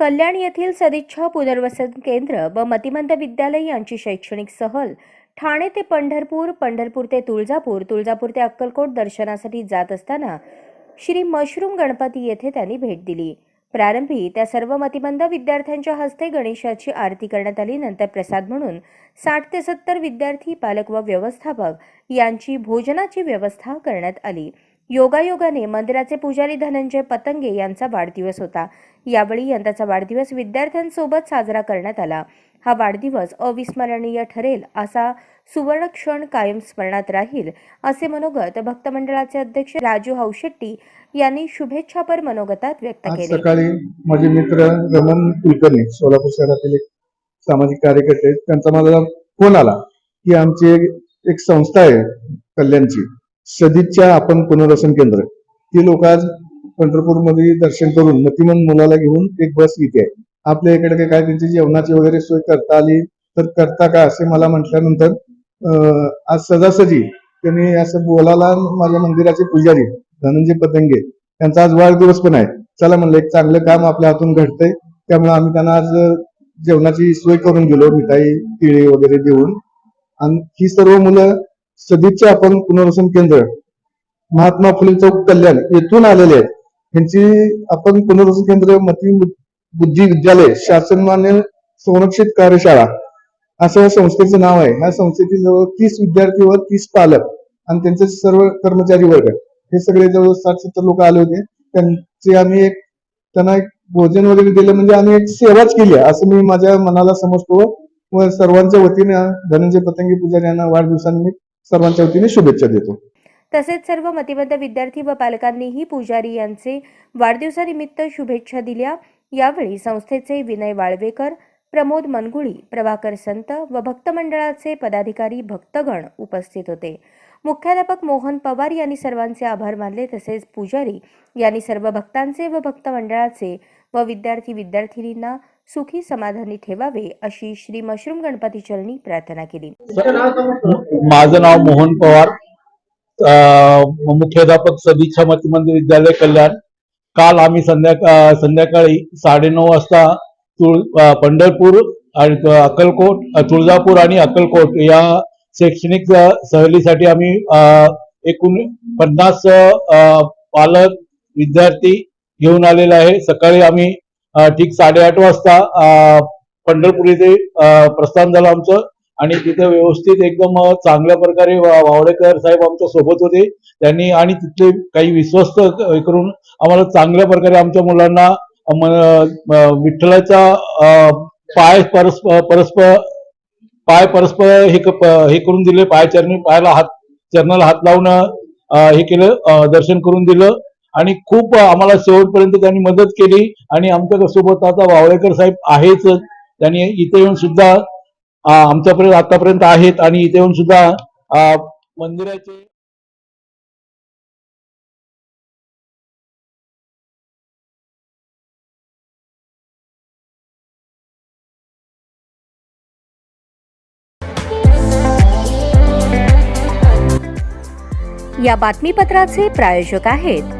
कल्याण येथील सदिच्छा पुनर्वसन केंद्र व मतिमंद विद्यालय यांची शैक्षणिक सहल ठाणे ते पंढरपूर पंढरपूर ते तुळजापूर तुळजापूर ते अक्कलकोट दर्शनासाठी जात असताना श्री मशरूम गणपती येथे त्यांनी भेट दिली. प्रारंभी त्या सर्व मतिमंद विद्यार्थ्यांच्या हस्ते गणेशाची आरती करण्यात आली. नंतर प्रसाद म्हणून साठ ते सत्तर विद्यार्थी पालक व व्यवस्थापक यांची भोजनाची व्यवस्था करण्यात आली. योगायोगाने मंदिराचे पुजारी धनंजय पतंगे यांचा वाढदिवस होता. यावेळी यंदाचा वाढदिवस विद्यार्थ्यांसोबत साजरा करण्यात आला. हा वाढदिवस अविस्मरणीय ठरेल असा सुवर्ण क्षण कायम स्मरणात राहील असे मनोगत भक्त मंडळाचे अध्यक्ष राजू हौशेट्टी यांनी शुभेच्छापर मनोगतात व्यक्त केले. सकाळी माझे मित्र रमण कुलकर्णी सोलापूर शहरातील एक सामाजिक कार्यकर्ते. त्यांचा मला फोन आला की आमची एक संस्था आहे कल्याणची. सदिच्छा आपण पुनर्वसन केंद्र. ती लोक आज पंढरपूरमध्ये दर्शन करून मतिमन मुलाला घेऊन एक बस इथे आहे. आपल्या इकडे काय- त्यांची जेवणाची वगैरे सोय करता आली तर करता का असे मला म्हटल्यानंतर आज सजासजी त्यांनी असं बोलायला माझ्या मंदिराचे पुजारी धनंजय पतंगे त्यांचा आज वाढदिवस पण आहे. चला म्हणलं एक चांगलं काम आपल्या हातून घडतंय. त्यामुळे आम्ही त्यांना आज जेवणाची सोय करून गेलो मिठाई तिळे वगैरे देऊन. आणि ही सर्व मुलं सदिच्छा आपण पुनर्वसन केंद्र महात्मा फुले चौक कल्याण येथून आलेले आहेत. यांची आपण पुनर्वसन केंद्र मती बुद्धी विद्यालय शासनमान्य संरक्षित कार्यशाळा असं या संस्थेचं नाव आहे. ह्या संस्थेतील जवळ तीस विद्यार्थी व तीस पालक आणि त्यांचे सर्व कर्मचारी वर्ग हे सगळे जवळ साठ सत्तर लोक आले होते. त्यांचे आम्ही एक त्यांना एक भोजन वगैरे दिलं म्हणजे आम्ही एक सेवाच केली आहे असं मी माझ्या मनाला समजतो व सर्वांच्या वतीने धनंजय पतंगी पुजारी यांना वाढदिवसानिमित्त सर्वांच्या वतीने शुभेच्छा देतो. तसेच सर्व मतिमंद विद्यार्थी व पालकांनीही पुजारी यांचे वाढदिवसानिमित्त शुभेच्छा दिल्या. यावेळी संस्थेचे विनय वाळवेकर प्रमोद मनगुळी प्रभाकर संत व भक्त मंडळाचे पदाधिकारी भक्तगण उपस्थित होते. मुख्याध्यापक मोहन पवार यांनी सर्वांचे आभार मानले. तसेच पुजारी यांनी सर्व भक्तांचे व भक्त मंडळाचे व विद्यार्थी विद्यार्थिनींना सुखी समाधानी ठेवावे अशी श्री मशरूम गणपती चरणी प्रार्थना केली. माझं नाव मोहन पवार. मुख्याध्यापक सदिच्छा मतिमंद विद्यालय कल्याण. काल आम्ही संध्याका संध्याकाळी साडेनऊ वाजता तुळ पंढरपूर आणि त- अक्कलकोट तुळजापूर आणि अक्कलकोट या शैक्षणिक सहलीसाठी आम्ही अं, एकूण पन्नास पालक विद्यार्थी घेऊन आलेले आहे. सकाळी आम्ही ठीक साडेआठ वाजता पंढरपूर इथे प्रस्थान झालं आमचं. आणि तिथे व्यवस्थित एकदम चांगल्या प्रकारे वावडेकर साहेब आमच्यासोबत होते. त्यांनी आणि तिथले काही विश्वस्त हे करून आम्हाला चांगल्या प्रकारे आमच्या मुलांना विठ्ठलाचा पाय परस्पर परस्पर पाय परस्पर हे हे करून दिले. पाय चरणी पायाला हात चरणाला हात लावणं हे केलं दर्शन करून दिलं. आणि खूप आम्हाला शेवटपर्यंत त्यांनी मदत केली. आणि आमच्यासोबत आता वावळेकर साहेब आहेच. त्यांनी इथे येऊन सुद्धा आमच्यापर्यंत आतापर्यंत आहेत. आणि इथे येऊन सुद्धा मंदिराचे या बातमीपत्राचे प्रायोजक आहेत